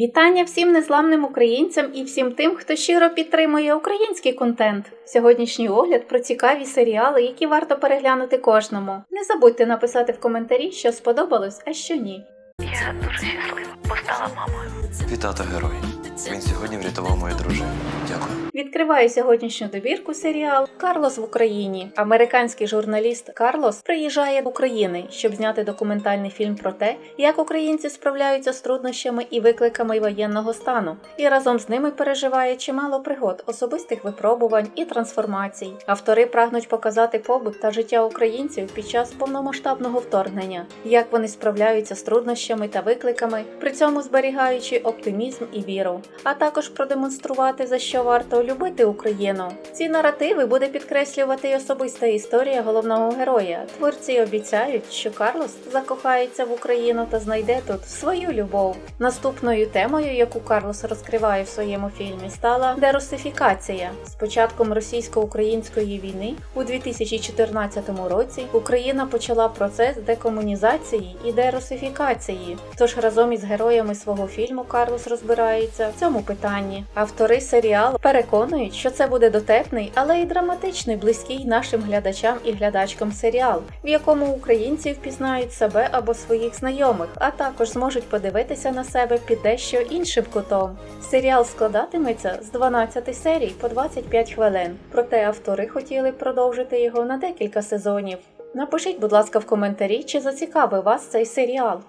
Вітання всім незламним українцям і всім тим, хто щиро підтримує український контент. Сьогоднішній огляд про цікаві серіали, які варто переглянути кожному. Не забудьте написати в коментарі, що сподобалось, а що ні. Я дуже щаслива, стала мамою. Вітати герой. Він сьогодні врятував мою дружину. Дякую. Відкриваю сьогоднішню добірку серіал Карлос в Україні. Американський журналіст Карлос приїжджає до України, щоб зняти документальний фільм про те, як українці справляються з труднощами і викликами воєнного стану, і разом з ними переживає чимало пригод, особистих випробувань і трансформацій. Автори прагнуть показати побут та життя українців під час повномасштабного вторгнення, як вони справляються з труднощами та викликами, при цьому зберігаючи оптимізм і віру, а також продемонструвати за що варто любити Україну. Ці наративи буде підкреслювати й особиста історія головного героя. Творці обіцяють, що Карлос закохається в Україну та знайде тут свою любов. Наступною темою, яку Карлос розкриває в своєму фільмі, стала дерусифікація. З початком російсько-української війни у 2014 році Україна почала процес декомунізації і дерусифікації. Тож разом із героями свого фільму Карлос розбирається в цьому питанні. Автори серіалу переконують, що це буде дотепний, але й драматичний, близький нашим глядачам і глядачкам серіал, в якому українці впізнають себе або своїх знайомих, а також зможуть подивитися на себе під дещо іншим кутом. Серіал складатиметься з 12 серій по 25 хвилин, проте автори хотіли продовжити його на декілька сезонів. Напишіть, будь ласка, в коментарі, чи зацікавив вас цей серіал.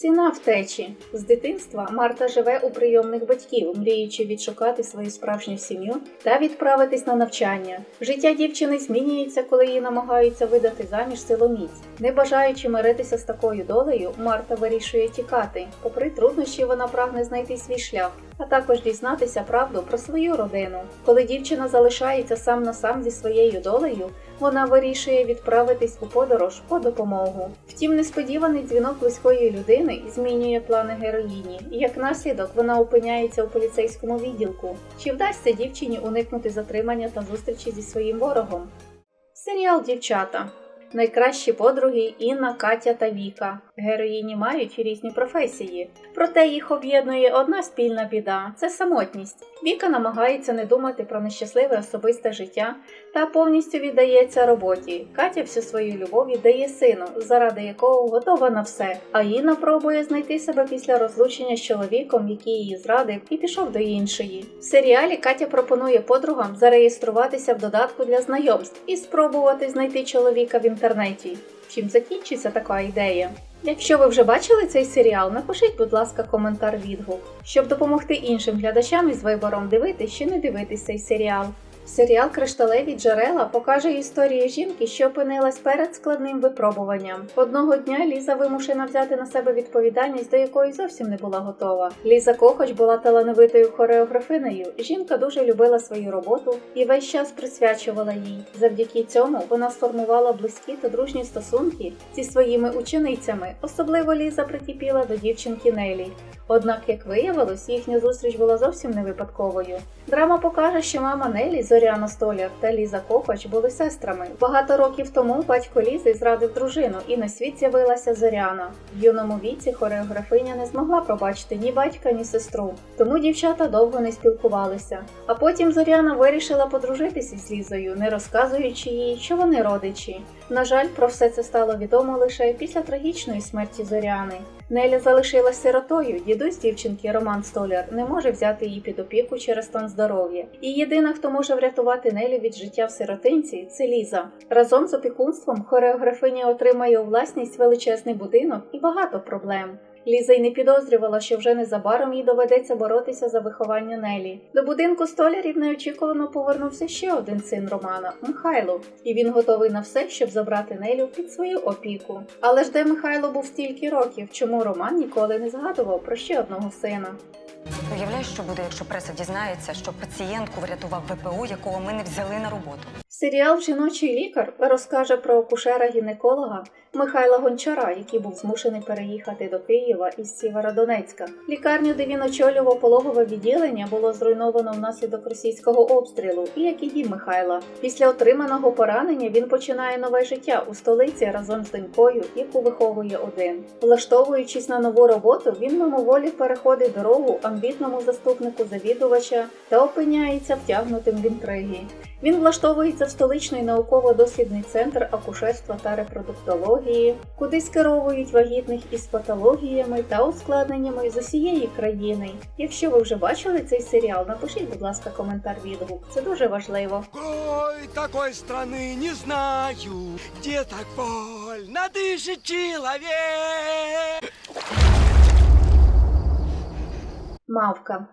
Ціна втечі з дитинства Марта живе у прийомних батьків, мріючи відшукати свою справжню сім'ю та відправитись на навчання. Життя дівчини змінюється, коли її намагаються видати заміж силоміць. Не бажаючи миритися з такою долею, Марта вирішує тікати. Попри труднощі, вона прагне знайти свій шлях, а також дізнатися правду про свою родину. Коли дівчина залишається сам на сам зі своєю долею, вона вирішує відправитись у подорож по допомогу. Втім, несподіваний дзвінок близької людини змінює плани героїні, як наслідок вона опиняється у поліцейському відділку. Чи вдасться дівчині уникнути затримання та зустрічі зі своїм ворогом? Серіал Дівчата. Найкращі подруги Інна, Катя та Віка. Героїні мають різні професії, проте їх об'єднує одна спільна біда це самотність. Віка намагається не думати про нещасливе особисте життя та повністю віддається роботі. Катя всю свою любов віддає сину, заради якого готова на все. А Інна пробує знайти себе після розлучення з чоловіком, який її зрадив, і пішов до іншої. В серіалі Катя пропонує подругам зареєструватися в додатку для знайомств і спробувати знайти чоловіка в інтернеті. Чим закінчиться така ідея? Якщо ви вже бачили цей серіал, напишіть, будь ласка, коментар відгук, щоб допомогти іншим глядачам із вибором дивитись чи не дивитись цей серіал. Серіал Кришталеві джерела покаже історію жінки, що опинилась перед складним випробуванням. Одного дня Ліза вимушена взяти на себе відповідальність, до якої зовсім не була готова. Ліза Кохоч була талановитою хореографинею. Жінка дуже любила свою роботу і весь час присвячувала їй. Завдяки цьому вона сформувала близькі та дружні стосунки зі своїми ученицями. Особливо Ліза прикипіла до дівчинки Нелі. Однак, як виявилось, їхня зустріч була зовсім не випадковою. Драма покаже, що мама Нелі, Зоряна Столяр та Ліза Кохоч були сестрами. Багато років тому батько Лізи зрадив дружину, і на світ з'явилася Зоряна. В юному віці хореографиня не змогла пробачити ні батька, ні сестру, тому дівчата довго не спілкувалися. А потім Зоряна вирішила подружитися з Лізою, не розказуючи їй, що вони родичі. На жаль, про все це стало відомо лише після трагічної смерті Зоряни. Неля залишилась сиротою. Дідусь дівчинки Роман Столяр не може взяти її під опіку через стан здоров'я. І єдина, хто може врятувати Нелю від життя в сиротинці, це Ліза. Разом з опікунством хореографиня отримає у власність величезний будинок і багато проблем. Ліза й не підозрювала, що вже незабаром їй доведеться боротися за виховання Нелі. До будинку столярів неочікувано повернувся ще один син Романа Михайло, і він готовий на все, щоб забрати Нелю під свою опіку. Але ж де Михайло був стільки років, чому Роман ніколи не згадував про ще одного сина? Уявляєш, що буде, якщо преса дізнається, що пацієнтку врятував ВПО, якого ми не взяли на роботу. Серіал Жіночий лікар розкаже про акушера-гінеколога Михайла Гончара, який був змушений переїхати до Києва із Сєвєродонецька. Лікарню, де він очолював пологове відділення, було зруйновано внаслідок російського обстрілу, і як і дім Михайла. Після отриманого поранення він починає нове життя у столиці разом з донькою, яку виховує один. Влаштовуючись на нову роботу, він мимоволі переходить дорогу амбітному заступнику завідувача та опиняється втягнутим в інтриги. Він влаштовується в столичний науково-дослідний центр акушерства та репродуктології, куди скеровують вагітних із патологіями та ускладненнями з усієї країни. Якщо ви вже бачили цей серіал, напишіть, будь ласка, коментар відгук. Це дуже важливо. Ой, такой страны не знаю, где так больно дышит человек. Мавка.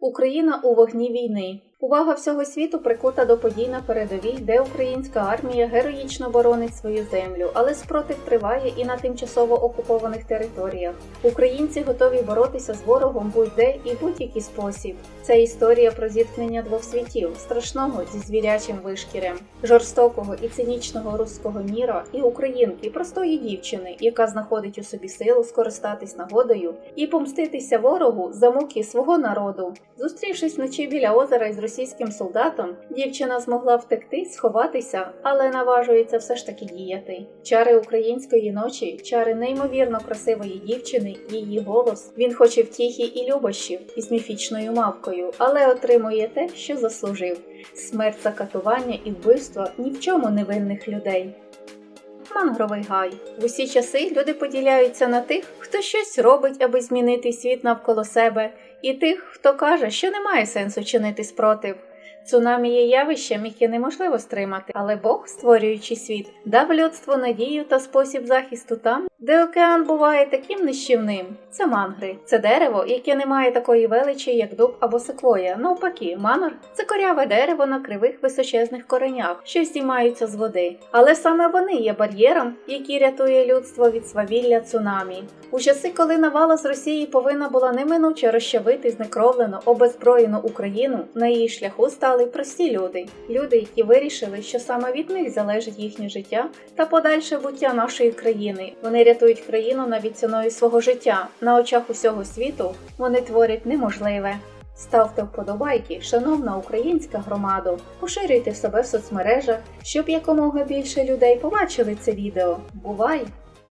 Україна у вогні війни. Увага всього світу прикута до подій на передовій, де українська армія героїчно боронить свою землю, але спротив триває і на тимчасово окупованих територіях. Українці готові боротися з ворогом будь-де і будь-який спосіб. Це історія про зіткнення двох світів, страшного зі звірячим вишкірем, жорстокого і цинічного руського міра і українки, простої дівчини, яка знаходить у собі силу скористатись нагодою і помститися ворогу за муки свого народу. Зустрівшись вночі біля озера із російським солдатом, дівчина змогла втекти, сховатися, але наважується все ж таки діяти. Чари української ночі, чари неймовірно красивої дівчини, її голос. Він хоче втіхи і любощів із міфічною мавкою, але отримує те, що заслужив: смерть закатування і вбивство ні в чому невинних людей. Мангровий гай. В усі часи люди поділяються на тих, хто щось робить, аби змінити світ навколо себе, і тих, хто каже, що немає сенсу чинити спротив. Цунамі є явищем, яке неможливо стримати, але Бог, створюючи світ, дав людству надію та спосіб захисту там, де океан буває таким нищівним. Це мангри, це дерево, яке не має такої величі, як дуб або секвоя. Навпаки, мангр це коряве дерево на кривих височезних коренях, що здіймаються з води. Але саме вони є бар'єром, який рятує людство від свавілля цунамі. У часи, коли навала з Росії повинна була неминуче розчавити знекровлену, обезброєну Україну, на її шляху стали прості люди, люди, які вирішили, що саме від них залежить їхнє життя та подальше буття нашої країни. Вони рятують країну навіть ціною свого життя. На очах усього світу вони творять неможливе. Ставте вподобайки, шановна українська громада, поширюйте себе в соцмережах, щоб якомога більше людей побачили це відео. Бувай!